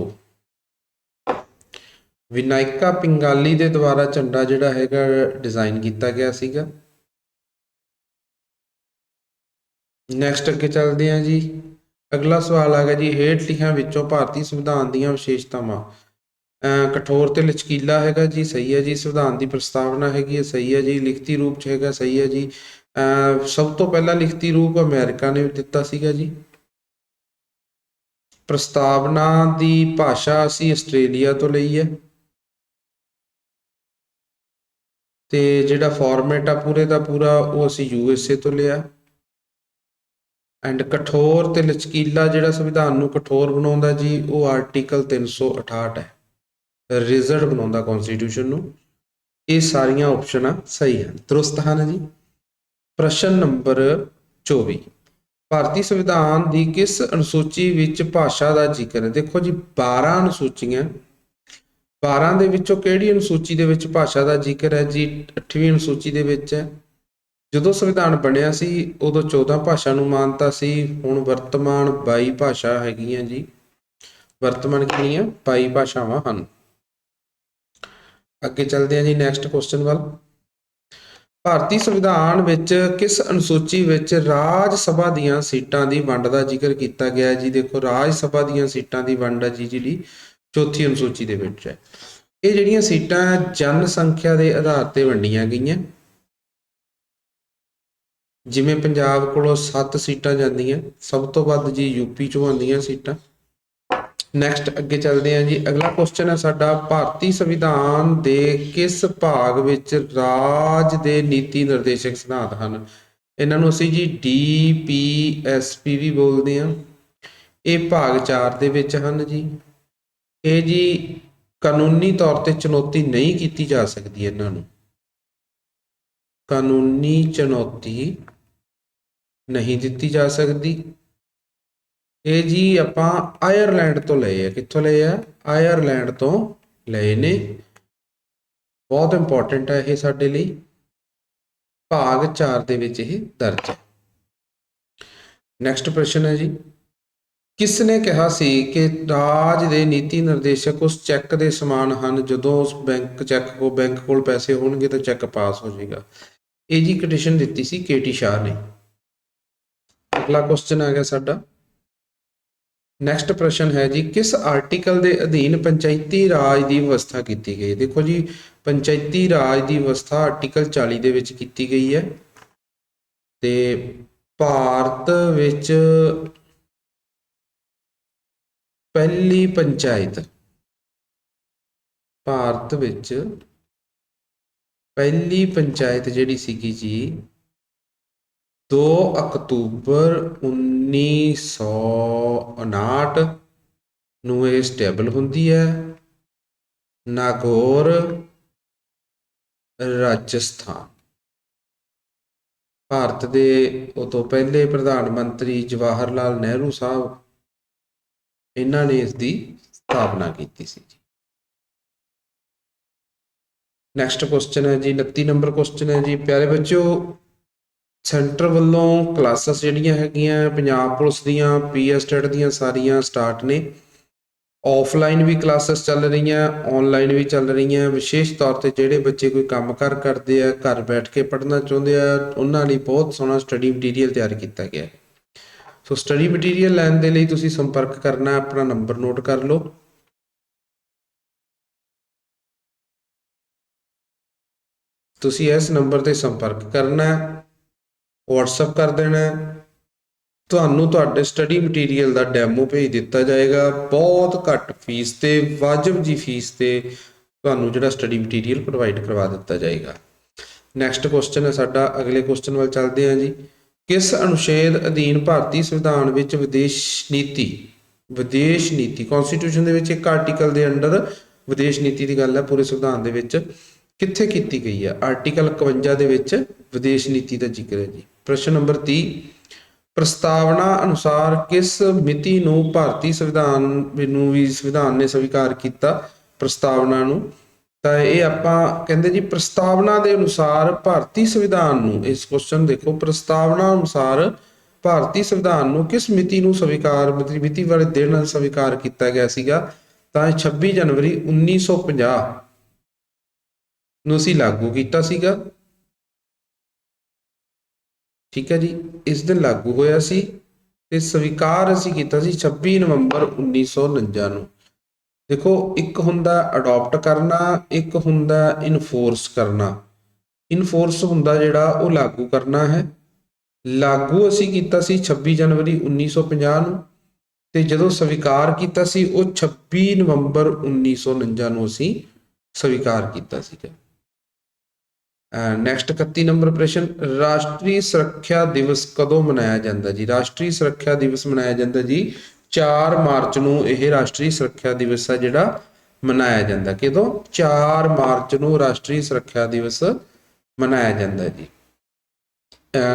ਵਿਨਾਇਕਾ ਪਿੰਗਾਲੀ ਦੇ ਦੁਆਰਾ ਝੰਡਾ ਜਿਹੜਾ ਹੈਗਾ ਡਿਜ਼ਾਈਨ ਕੀਤਾ ਗਿਆ ਸੀਗਾ। ਨੈਕਸਟ ਅੱਗੇ ਚੱਲਦੇ ਹਾਂ ਜੀ। ਅਗਲਾ ਸਵਾਲ ਆ ਗਿਆ ਜੀ, ਹੇਠ ਲਿਖਿਆਂ ਵਿੱਚੋਂ ਭਾਰਤੀ ਸੰਵਿਧਾਨ ਦੀਆਂ ਵਿਸ਼ੇਸ਼ਤਾਵਾਂ। ਕਠੋਰ ਤੇ ਲਚਕੀਲਾ ਹੈਗਾ ਜੀ, ਸਹੀ ਹੈ ਜੀ, ਸੰਵਿਧਾਨ ਦੀ ਪ੍ਰਸਤਾਵਨਾ ਹੈਗੀ ਹੈ, ਸਹੀ ਹੈ ਜੀ, ਲਿਖਤੀ ਰੂਪ ਚ ਹੈਗਾ, ਸਹੀ ਹੈ ਜੀ। ਸਭ ਤੋਂ ਪਹਿਲਾਂ ਲਿਖਤੀ ਰੂਪ ਅਮਰੀਕਾ ਨੇ ਦਿੱਤਾ ਸੀਗਾ ਜੀ। ਪ੍ਰਸਤਾਵਨਾ ਦੀ ਭਾਸ਼ਾ ਅਸੀਂ ਆਸਟ੍ਰੇਲੀਆ ਤੋਂ ਲਈ ਹੈ। ਤੇ ਜਿਹੜਾ ਫਾਰਮੈਟ ਆ ਪੂਰੇ ਦਾ ਪੂਰਾ, ਉਹ ਅਸੀਂ ਯੂਐਸਏ ਤੋਂ ਲਿਆ। ਐਂਡ ਕਠੋਰ ਤੇ ਲਚਕੀਲਾ ਜਿਹੜਾ ਸੰਵਿਧਾਨ ਨੂੰ ਕਠੋਰ ਬਣਾਉਂਦਾ ਜੀ, ਉਹ ਆਰਟੀਕਲ 368 ਹੈ। ਰਿਜ਼ਰਵ ਬਣਾਉਂਦਾ ਕਨਸਟੀਟਿਊਸ਼ਨ ਨੂੰ, ਇਹ ਸਾਰੀਆਂ ਆਪਸ਼ਨਾਂ ਸਹੀ ਹਨ। ਦਰੁਸਤ ਹਨ ਜੀ। ਪ੍ਰਸ਼ਨ ਨੰਬਰ 24 ਭਾਰਤੀ ਸੰਵਿਧਾਨ ਦੀ ਕਿਸ ਅਨੁਸੂਚੀ ਵਿੱਚ ਭਾਸ਼ਾ ਦਾ ਜ਼ਿਕਰ ਹੈ? ਦੇਖੋ ਜੀ 12 ਅਨੁਸੂਚੀਆਂ। 12 ਦੇ ਵਿੱਚੋਂ ਕਿਹੜੀ ਅਨੁਸੂਚੀ ਦੇ ਵਿੱਚ ਭਾਸ਼ਾ ਦਾ ਜ਼ਿਕਰ ਹੈ ਜੀ? 8ਵੀਂ ਅਨੁਸੂਚੀ ਦੇ ਵਿੱਚ ਹੈ। ਜਦੋਂ ਸੰਵਿਧਾਨ ਬਣਿਆ ਸੀ, ਉਦੋਂ 14 ਭਾਸ਼ਾ ਨੂੰ ਮਾਨਤਾ ਸੀ। ਹੁਣ ਵਰਤਮਾਨ 22 ਭਾਸ਼ਾ ਹੈਗੀਆਂ ਜੀ। ਵਰਤਮਾਨ ਕਿੰਨੀਆਂ 22 ਭਾਸ਼ਾਵਾਂ ਹਨ। ਅੱਗੇ ਚੱਲਦੇ ਹਾਂ ਜੀ ਨੈਕਸਟ ਕੁਐਸਚਨ ਵੱਲ। ਭਾਰਤੀ ਸੰਵਿਧਾਨ ਵਿੱਚ ਕਿਸ ਅਨੁਸੂਚੀ ਵਿੱਚ ਰਾਜ ਸਭਾ ਦੀਆਂ ਸੀਟਾਂ ਦੀ ਵੰਡ ਦਾ ਜ਼ਿਕਰ ਕੀਤਾ ਗਿਆ ਹੈ? ਜੀ ਦੇਖੋ, ਰਾਜ ਸਭਾ ਦੀਆਂ ਸੀਟਾਂ ਦੀ ਵੰਡ ਹੈ ਜੀ, ਜਿਹੜੀ ਚੌਥੀ ਅਨੁਸੂਚੀ ਦੇ ਵਿੱਚ ਹੈ। ਇਹ ਜਿਹੜੀਆਂ ਸੀਟਾਂ ਜਨ ਸੰਖਿਆ ਦੇ ਆਧਾਰ ਤੇ ਵੰਡੀਆਂ ਗਈਆਂ। ਜਿਵੇਂ ਪੰਜਾਬ ਕੋਲੋਂ 7 ਸੀਟਾਂ ਜਾਂਦੀਆਂ, ਸਭ ਤੋਂ ਵੱਧ ਜੀ ਯੂਪੀ ਚੋਂ ਆਉਂਦੀਆਂ ਸੀਟਾਂ। ਨੈਕਸਟ ਅੱਗੇ ਚੱਲਦੇ ਹਾਂ ਜੀ। ਅਗਲਾ ਕੁਐਸਚਨ ਹੈ ਸਾਡਾ, ਭਾਰਤੀ ਸੰਵਿਧਾਨ ਦੇ ਕਿਸ ਭਾਗ ਵਿੱਚ ਰਾਜ ਦੇ ਨੀਤੀ ਨਿਰਦੇਸ਼ਕ ਸਿਧਾਂਤ ਹਨ? ਇਹਨਾਂ ਨੂੰ ਅਸੀਂ ਜੀ ਡੀਪੀਐਸਪੀ ਵੀ ਬੋਲਦੇ ਹਾਂ। ਇਹ ਭਾਗ 4 ਦੇ ਵਿੱਚ ਹਨ ਜੀ। ਇਹ ਜੀ ਕਾਨੂੰਨੀ ਤੌਰ ਤੇ ਚੁਣੌਤੀ ਨਹੀਂ ਕੀਤੀ ਜਾ ਸਕਦੀ ਇਹਨਾਂ ਨੂੰ। ਕਾਨੂੰਨੀ ਚੁਣੌਤੀ ਨਹੀਂ ਦਿੱਤੀ ਜਾ ਸਕਦੀ। ਇਹ ਜੀ ਆਪਾਂ ਆਇਰਲੈਂਡ ਤੋਂ ਲਏ ਆ। ਕਿੱਥੋਂ ਲਏ ਆ? ਆਇਰਲੈਂਡ ਤੋਂ ਲਏ ਨੇ। ਬਹੁਤ ਇੰਪੋਰਟੈਂਟ ਹੈ ਇਹ ਸਾਡੇ ਲਈ। ਭਾਗ 4 ਦੇ ਵਿੱਚ ਇਹ ਦਰਜ ਹੈ। ਨੈਕਸਟ ਪ੍ਰਸ਼ਨ ਹੈ ਜੀ। ਕਿਸ ਨੇ ਕਿਹਾ ਸੀ ਕਿ ਰਾਜ ਦੇ ਨੀਤੀ ਨਿਰਦੇਸ਼ਕ ਉਸ ਚੈੱਕ ਦੇ ਸਮਾਨ ਹਨ? ਜਦੋਂ ਉਸ ਬੈਂਕ ਚੈੱਕ ਕੋ ਬੈਂਕ ਕੋਲ ਪੈਸੇ ਹੋਣਗੇ ਤਾਂ ਚੈੱਕ ਪਾਸ ਹੋ ਜਾਏਗਾ। ਇਹ ਜੀ ਕੰਡੀਸ਼ਨ ਦਿੱਤੀ ਸੀ ਕੇਟੀ ਸ਼ਾਹ ਨੇ। ਅਗਲਾ ਕੁਐਸਚਨ ਆ ਗਿਆ ਸਾਡਾ। ਨੈਕਸਟ ਪ੍ਰਸ਼ਨ ਹੈ ਜੀ, ਕਿਸ ਆਰਟੀਕਲ ਦੇ ਅਧੀਨ ਪੰਚਾਇਤੀ ਰਾਜ ਦੀ ਵਿਵਸਥਾ ਕੀਤੀ ਗਈ? ਦੇਖੋ ਜੀ, ਪੰਚਾਇਤੀ ਰਾਜ ਦੀ ਵਿਵਸਥਾ ਆਰਟੀਕਲ 40 ਦੇ ਵਿੱਚ ਕੀਤੀ ਗਈ ਹੈ। ਤੇ ਭਾਰਤ ਵਿੱਚ ਪਹਿਲੀ ਪੰਚਾਇਤ, ਭਾਰਤ ਵਿੱਚ ਪਹਿਲੀ ਪੰਚਾਇਤ ਜਿਹੜੀ ਸੀਗੀ ਜੀ ਦੋ ਅਕਤੂਬਰ 1959 ਨੂੰ ਇਹ ਸਟੇਬਲ ਹੁੰਦੀ ਹੈ। ਨਾਗੌਰ, ਰਾਜਸਥਾਨ। ਭਾਰਤ ਦੇ ਉਹ ਤੋਂ ਪਹਿਲੇ ਪ੍ਰਧਾਨ ਮੰਤਰੀ ਜਵਾਹਰ ਲਾਲ ਨਹਿਰੂ ਸਾਹਿਬ, ਇਹਨਾਂ ਨੇ ਇਸ ਦੀ ਸਥਾਪਨਾ ਕੀਤੀ ਸੀ ਜੀ। ਨੈਕਸਟ ਕੁਐਸਚਨ ਹੈ ਜੀ 29 ਨੰਬਰ ਕੁਐਸਚਨ ਹੈ ਜੀ। ਪਿਆਰੇ ਬੱਚਿਓ ਸੈਂਟਰ ਵੱਲੋਂ ਕਲਾਸਾਂ ਜਿਹੜੀਆਂ ਹੈਗੀਆਂ, ਪੰਜਾਬ ਪੁਲਿਸ ਦੀਆਂ ਪੀਐਸਟੈਟ ਦੀਆਂ ਸਾਰੀਆਂ ਸਟਾਰਟ ਨੇ। ਆਫਲਾਈਨ ਵੀ ਕਲਾਸਸ ਚੱਲ ਰਹੀਆਂ ਆਨਲਾਈਨ ਵੀ ਚੱਲ ਰਹੀਆਂ। ਵਿਸ਼ੇਸ਼ ਤੌਰ ਤੇ ਜਿਹੜੇ ਬੱਚੇ ਕੋਈ ਕੰਮਕਾਰ ਕਰਦੇ ਆ, ਘਰ ਬੈਠ ਕੇ ਪੜ੍ਹਨਾ ਚਾਹੁੰਦੇ ਆ, ਉਹਨਾਂ ਲਈ ਬਹੁਤ ਸੋਹਣਾ ਸਟੱਡੀ ਮਟੀਰੀਅਲ ਤਿਆਰ ਕੀਤਾ ਗਿਆ ਹੈ। ਸੋ ਸਟੱਡੀ ਮਟੀਰੀਅਲ ਲੈਣ ਦੇ ਲਈ ਤੁਸੀਂ ਸੰਪਰਕ ਕਰਨਾ, ਆਪਣਾ ਨੰਬਰ ਨੋਟ ਕਰ ਲਓ। ਤੁਸੀਂ ਇਸ ਨੰਬਰ ਤੇ ਸੰਪਰਕ ਕਰਨਾ WhatsApp ਕਰ ਦੇਣਾ ਤੁਹਾਨੂੰ ਤੁਹਾਡੇ ਸਟੱਡੀ ਮਟੀਰੀਅਲ ਦਾ ਡੈਮੋ ਭੇਜ ਦਿੱਤਾ ਜਾਏਗਾ। ਬਹੁਤ ਘੱਟ ਫੀਸ ਤੇ, ਵਾਜਬ ਜੀ ਫੀਸ ਤੇ ਤੁਹਾਨੂੰ ਜਿਹੜਾ ਸਟੱਡੀ ਮਟੀਰੀਅਲ ਪ੍ਰੋਵਾਈਡ ਕਰਵਾ ਦਿੱਤਾ ਜਾਏਗਾ। ਨੈਕਸਟ ਕੁਐਸਚਨ ਹੈ ਸਾਡਾ। ਅਗਲੇ ਕੁਐਸਚਨ ਵੱਲ ਚੱਲਦੇ ਹਾਂ ਜੀ। ਕਿਸ ਅਨੁਛੇਦ ਅਧੀਨ ਭਾਰਤੀ ਸੰਵਿਧਾਨ ਵਿੱਚ ਵਿਦੇਸ਼ ਨੀਤੀ ਵਿਦੇਸ਼ ਨੀਤੀ ਕਨਸਟੀਟਿਊਸ਼ਨ ਦੇ ਵਿੱਚ ਇੱਕ ਆਰਟੀਕਲ ਦੇ ਅੰਡਰ ਵਿਦੇਸ਼ ਨੀਤੀ ਦੀ ਗੱਲ ਹੈ, ਪੂਰੇ ਸੰਵਿਧਾਨ ਦੇ ਵਿੱਚ ਕਿੱਥੇ ਕੀਤੀ ਗਈ ਹੈ? ਆਰਟੀਕਲ 51 ਦੇ ਵਿੱਚ ਵਿਦੇਸ਼ ਨੀਤੀ ਦਾ ਜ਼ਿਕਰ ਹੈ ਜੀ। ਪ੍ਰਸ਼ਨ ਨੰਬਰ 30 ਪ੍ਰਸਤਾਵਨਾ ਅਨੁਸਾਰ ਕਿਸ ਮਿਤੀ ਨੂੰ ਭਾਰਤੀ ਸੰਵਿਧਾਨ ਨੂੰ ਵੀ ਸੰਵਿਧਾਨ ਨੇ ਸਵੀਕਾਰ ਕੀਤਾ ਪ੍ਰਸਤਾਵਨਾ ਨੂੰ? ਤਾਂ ਇਹ ਆਪਾਂ ਕਹਿੰਦੇ ਜੀ ਪ੍ਰਸਤਾਵਨਾ ਦੇ ਅਨੁਸਾਰ ਭਾਰਤੀ ਸੰਵਿਧਾਨ ਨੂੰ, ਇਸ ਕੁਐਸਚਨ ਦੇਖੋ, ਪ੍ਰਸਤਾਵਨਾ ਅਨੁਸਾਰ ਭਾਰਤੀ ਸੰਵਿਧਾਨ ਨੂੰ ਕਿਸ ਮਿਤੀ ਨੂੰ ਸਵੀਕਾਰ ਮਿਤੀ ਮਿਤੀ ਵਾਲੇ ਦਿਨ ਸਵੀਕਾਰ ਕੀਤਾ ਗਿਆ ਸੀਗਾ? ਤਾਂ ਇਹ 26 ਜਨਵਰੀ 1950 ਨੂੰ ਅਸੀਂ ਲਾਗੂ ਕੀਤਾ ਸੀਗਾ। ਠੀਕ ਹੈ ਜੀ, ਇਸ ਦਿਨ ਲਾਗੂ ਹੋਇਆ ਸੀ ਤੇ ਸਵੀਕਾਰ ਅਸੀਂ ਕੀਤਾ ਸੀ 26 ਨਵੰਬਰ 1949 ਨੂੰ। ਦੇਖੋ, ਇੱਕ ਹੁੰਦਾ ਅਡਾਪਟ ਕਰਨਾ, ਇੱਕ ਹੁੰਦਾ ਇਨਫੋਰਸ ਕਰਨਾ। ਇਨਫੋਰਸ ਹੁੰਦਾ ਜਿਹੜਾ ਉਹ ਲਾਗੂ ਕਰਨਾ ਹੈ। ਲਾਗੂ ਅਸੀਂ ਕੀਤਾ ਸੀ 26 ਜਨਵਰੀ 1950 ਨੂੰ ਤੇ ਜਦੋਂ ਸਵੀਕਾਰ ਕੀਤਾ ਸੀ, ਉਹ 26 ਨਵੰਬਰ 1949 ਨੂੰ ਅਸੀਂ ਸਵੀਕਾਰ ਕੀਤਾ ਸੀਗਾ। ਨੈਕਸਟ 31 ਨੰਬਰ ਪ੍ਰਸ਼ਨ ਰਾਸ਼ਟਰੀ ਸੁਰੱਖਿਆ ਦਿਵਸ ਕਦੋਂ ਮਨਾਇਆ ਜਾਂਦਾ ਜੀ? ਰਾਸ਼ਟਰੀ ਸੁਰੱਖਿਆ ਦਿਵਸ ਮਨਾਇਆ ਜਾਂਦਾ ਜੀ 4 ਮਾਰਚ ਨੂੰ। ਇਹ ਰਾਸ਼ਟਰੀ ਸੁਰੱਖਿਆ ਦਿਵਸ ਹੈ ਜਿਹੜਾ ਮਨਾਇਆ ਜਾਂਦਾ। ਕਿਦੋਂ? 4 ਮਾਰਚ ਨੂੰ ਰਾਸ਼ਟਰੀ ਸੁਰੱਖਿਆ ਦਿਵਸ ਮਨਾਇਆ ਜਾਂਦਾ ਜੀ।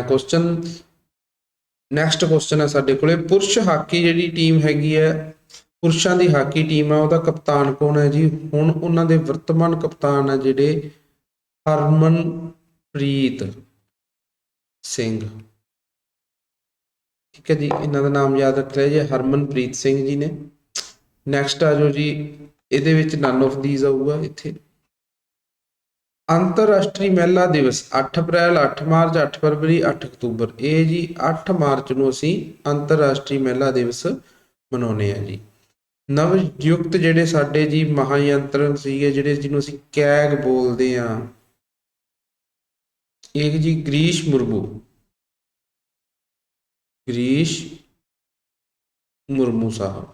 ਕੁਐਸਚਨ ਨੈਕਸਟ ਕੁਐਸਚਨ ਹੈ ਸਾਡੇ ਕੋਲੇ। ਪੁਰਸ਼ ਹਾਕੀ ਜਿਹੜੀ ਟੀਮ ਹੈਗੀ ਹੈ ਪੁਰਸ਼ਾਂ ਦੀ ਹਾਕੀ ਟੀਮ ਹੈ ਉਹਦਾ ਕਪਤਾਨ ਕੌਣ ਹੈ ਜੀ? ਹੁਣ ਉਹਨਾਂ ਦੇ ਵਰਤਮਾਨ ਕਪਤਾਨ ਹੈ ਜਿਹੜੇ ਹਰਮਨਪ੍ਰੀਤ ਸਿੰਘ। ਠੀਕ ਹੈ ਜੀ, ਇਹਨਾਂ ਦਾ ਨਾਮ ਯਾਦ ਰੱਖ ਲਿਆ ਜੀ ਹਰਮਨਪ੍ਰੀਤ ਸਿੰਘ ਜੀ ਨੇ। ਨੈਕਸਟ ਆ ਜਾਓ ਜੀ, ਇਹਦੇ ਵਿੱਚ ਨਨ ਆਫ ਥੀਸ ਆਊਗਾ ਇੱਥੇ। ਅੰਤਰਰਾਸ਼ਟਰੀ ਮਹਿਲਾ ਦਿਵਸ 8 ਅਪ੍ਰੈਲ 8 ਮਾਰਚ 8 ਫਰਵਰੀ 8 ਅਕਤੂਬਰ। ਇਹ ਜੀ 8 ਮਾਰਚ ਨੂੰ ਅਸੀਂ ਅੰਤਰਰਾਸ਼ਟਰੀ ਮਹਿਲਾ ਦਿਵਸ ਮਨਾਉਂਦੇ ਆ ਜੀ। ਨਵ ਨਿਯੁਕਤ ਜਿਹੜੇ ਸਾਡੇ ਜੀ ਮਹਾਯੰਤਰਨ ਸੀਗੇ, ਜਿਹੜੇ ਜਿਹਨੂੰ ਅਸੀਂ ਕੈਗ ਬੋਲਦੇ ਆ ਇੱਕ ਜੀ ਗ੍ਰੀਸ਼ ਮੁਰਮੂ ਗ੍ਰੀਸ਼ ਮੁਰਮੂ ਸਾਹਿਬ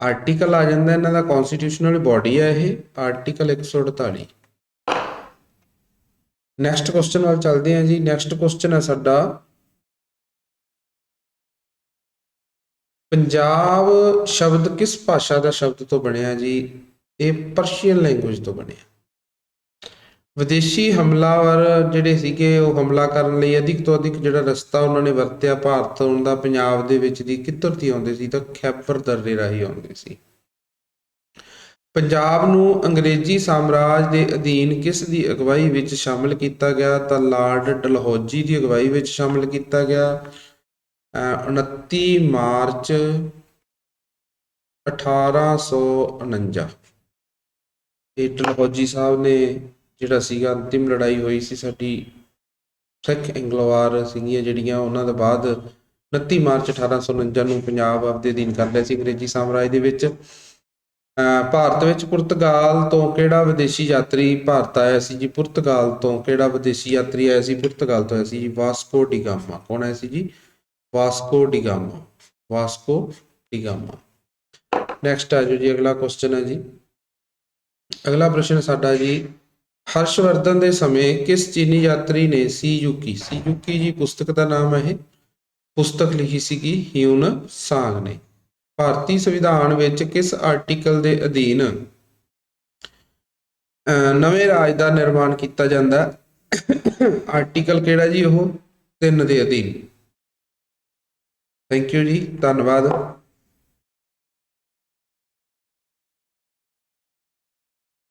ਆਰਟੀਕਲ ਆ ਜਾਂਦਾ ਇਹਨਾਂ ਦਾ ਕਨਸਟੀਟਿਊਸ਼ਨਲ ਬਾਡੀ ਹੈ ਇਹ ਆਰਟੀਕਲ 148 ਨੈਕਸਟ ਕੁਐਸਚਨ ਵੱਲ ਚੱਲਦੇ ਹਾਂ ਜੀ ਨੈਕਸਟ ਕੁਐਸਚਨ ਹੈ ਸਾਡਾ ਪੰਜਾਬ ਸ਼ਬਦ ਕਿਸ ਭਾਸ਼ਾ ਦਾ ਸ਼ਬਦ ਤੋਂ ਬਣਿਆ ਜੀ ਇਹ ਪਰਸ਼ੀਅਨ ਲੈਂਗੁਏਜ ਤੋਂ ਬਣਿਆ ਵਿਦੇਸ਼ੀ ਹਮਲਾਵਰ ਜਿਹੜੇ ਸੀਗੇ, ਉਹ ਹਮਲਾ ਕਰਨ ਲਈ ਅਧਿਕ ਤੋਂ ਅਧਿਕ ਜਿਹੜਾ ਰਸਤਾ ਉਹਨਾਂ ਨੇ ਵਰਤਿਆ, ਭਾਰਤ ਆਉਣ ਦਾ ਪੰਜਾਬ ਦੇ ਵਿੱਚ ਦੀ ਕਿੱਧਰ ਦੀ ਆਉਂਦੇ ਸੀ? ਤਾਂ ਖੈਬਰ ਦਰਰੇ ਰਾਹੀਂ ਆਉਂਦੇ ਸੀ। ਪੰਜਾਬ ਨੂੰ ਅੰਗਰੇਜ਼ੀ ਸਾਮਰਾਜ ਦੇ ਅਧੀਨ ਕਿਸ ਦੀ ਅਗਵਾਈ ਵਿੱਚ ਸ਼ਾਮਲ ਕੀਤਾ ਗਿਆ? ਤਾਂ ਲਾਰਡ ਡਲਹੌਜੀ ਦੀ ਅਗਵਾਈ ਵਿੱਚ ਸ਼ਾਮਲ ਕੀਤਾ ਗਿਆ। ਅਹ 29 ਮਾਰਚ 1849 ਇਹ ਡਲਹੌਜੀ ਸਾਹਿਬ ਨੇ ਜਿਹੜਾ ਸੀਗਾ ਅੰਤਿਮ ਲੜਾਈ ਹੋਈ ਸੀ ਸਾਡੀ, ਸਿੱਖ ਇੰਗਲਵਾਰ ਸੀਗੀਆਂ ਜਿਹੜੀਆਂ, ਉਹਨਾਂ ਦਾ ਬਾਅਦ 29 ਮਾਰਚ 1849 ਨੂੰ ਪੰਜਾਬ ਆਪਦੇ ਅਧੀਨ ਕਰ ਲਿਆ ਸੀ ਅੰਗਰੇਜ਼ੀ ਸਾਮਰਾਜ ਦੇ ਵਿੱਚ। ਭਾਰਤ ਵਿੱਚ ਪੁਰਤਗਾਲ ਤੋਂ ਕਿਹੜਾ ਵਿਦੇਸ਼ੀ ਯਾਤਰੀ ਭਾਰਤ ਆਇਆ ਸੀ ਜੀ? ਪੁਰਤਗਾਲ ਤੋਂ ਕਿਹੜਾ ਵਿਦੇਸ਼ੀ ਯਾਤਰੀ ਆਇਆ ਸੀ? ਪੁਰਤਗਾਲ ਤੋਂ ਆਇਆ ਸੀ ਜੀ ਵਾਸਕੋ ਡੀ ਗਾਮਾ। ਕੌਣ ਆਇਆ ਸੀ ਜੀ? Vasco da Gama. Vasco da Gama. Next ਆ ਜੋ ਜੀ, ਅਗਲਾ ਕੁਐਸਚਨ ਹੈ ਜੀ। ਅਗਲਾ ਪ੍ਰਸ਼ਨ ਸਾਡਾ ਜੀ ਹਰਸ਼ਵਰਧਨ ਦੇ ਸਮੇਂ ਕਿਸ ਚੀਨੀ ਯਾਤਰੀ ਨੇ ਸੀਯੂਕੀ ਸੀਯੂਕੀ ਜੀ ਪੁਸਤਕ ਦਾ ਨਾਮ ਹੈ ਇਹ। ਪੁਸਤਕ ਲਿਖੀ ਸੀਗੀ ਹਿਊਨ ਸਾਂਗ ਨੇ। ਭਾਰਤੀ ਸੰਵਿਧਾਨ ਵਿੱਚ ਕਿਸ ਆਰਟੀਕਲ ਦੇ ਅਧੀਨ ਅਹ ਨਵੇਂ ਰਾਜ ਦਾ ਨਿਰਮਾਣ ਕੀਤਾ ਜਾਂਦਾ? ਆਰਟੀਕਲ ਕਿਹੜਾ ਜੀ ਉਹ? 3 ਦੇ ਅਧੀਨ। ਥੈਂਕ ਯੂ ਜੀ, ਧੰਨਵਾਦ।